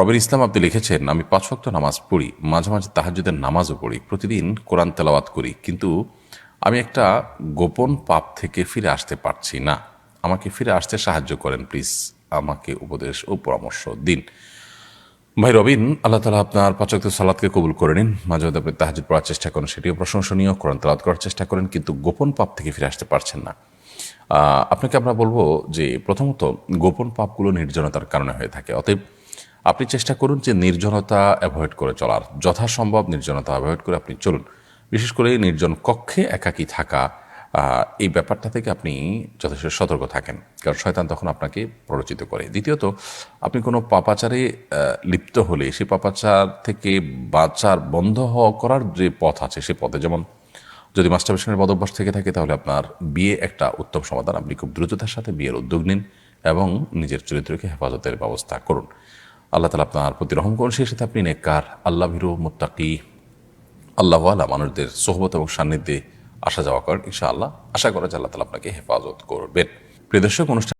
রবিন ইসলাম আপনি লিখেছেন, আমি পাঁচ ওয়াক্ত নামাজ পড়ি, মাঝে মাঝে তাহাজ্জুদের নামাজও পড়ি, প্রতিদিন কোরআন তেলাওয়াত করি, কিন্তু আমি একটা গোপন পাপ থেকে ফিরে আসতে পারছি না। আমাকে ফিরে আসতে সাহায্য করেন, প্লিজ আমাকে উপদেশ ও পরামর্শ দিন। ভাই রবিন, আল্লাহ তালা আপনার পাচক সালাদকে কবুল করে নিন। মাঝে মাঝে আপনি তাহাজুদ পড়ার চেষ্টা করেন, সেটিও প্রশংসনীয়, কোরআন তেলাওয়াত করার চেষ্টা করেন, কিন্তু গোপন পাপ থেকে ফিরে আসতে পারছেন না। আপনাকে আমরা বলব যে প্রথমত গোপন পাপগুলো নির্জনতার কারণে হয়ে থাকে, অতএব আপনি চেষ্টা করুন যে নির্জনতা অ্যাভয়েড করে চলার। যথাসম্ভব নির্জনতা অ্যাভয়েড করে আপনি চলুন। বিশেষ করে নির্জন কক্ষে একাকী থাকা এই ব্যাপারটা থেকে আপনি যথেষ্ট সতর্ক থাকেন। কারণ শয়তান তখন আপনাকে প্ররোচিত করে। দ্বিতীয়ত, আপনি কোনো পাপাচারে লিপ্ত হলে সেই পাপাচার থেকে বাঁচার, বন্ধ হওয়া করার যে পথ আছে, সে পথে যেমন যদি মাস্টারবেশনের বদভ্যাস থেকে থাকে, তাহলে আপনার বিয়ে একটা উত্তম সমাধান। আপনি খুব দ্রুততার সাথে বিয়ের উদ্যোগ নিন এবং নিজের চরিত্রকে হেফাজতের ব্যবস্থা করুন। আল্লাহ তালা আপনার প্রতি রহম করুন। সেই সাথে আপনি নেককার, আল্লাহ ভিরু আল্লাহ আল্লাহ মানুষদের সোহবত এবং সান্নিধ্যে আসা যাওয়া করেন। ইনশাআল্লাহ, আশা করা যে আল্লাহ তালা আপনাকে হেফাজত করবেন। প্রিয় দর্শক, অনুষ্ঠান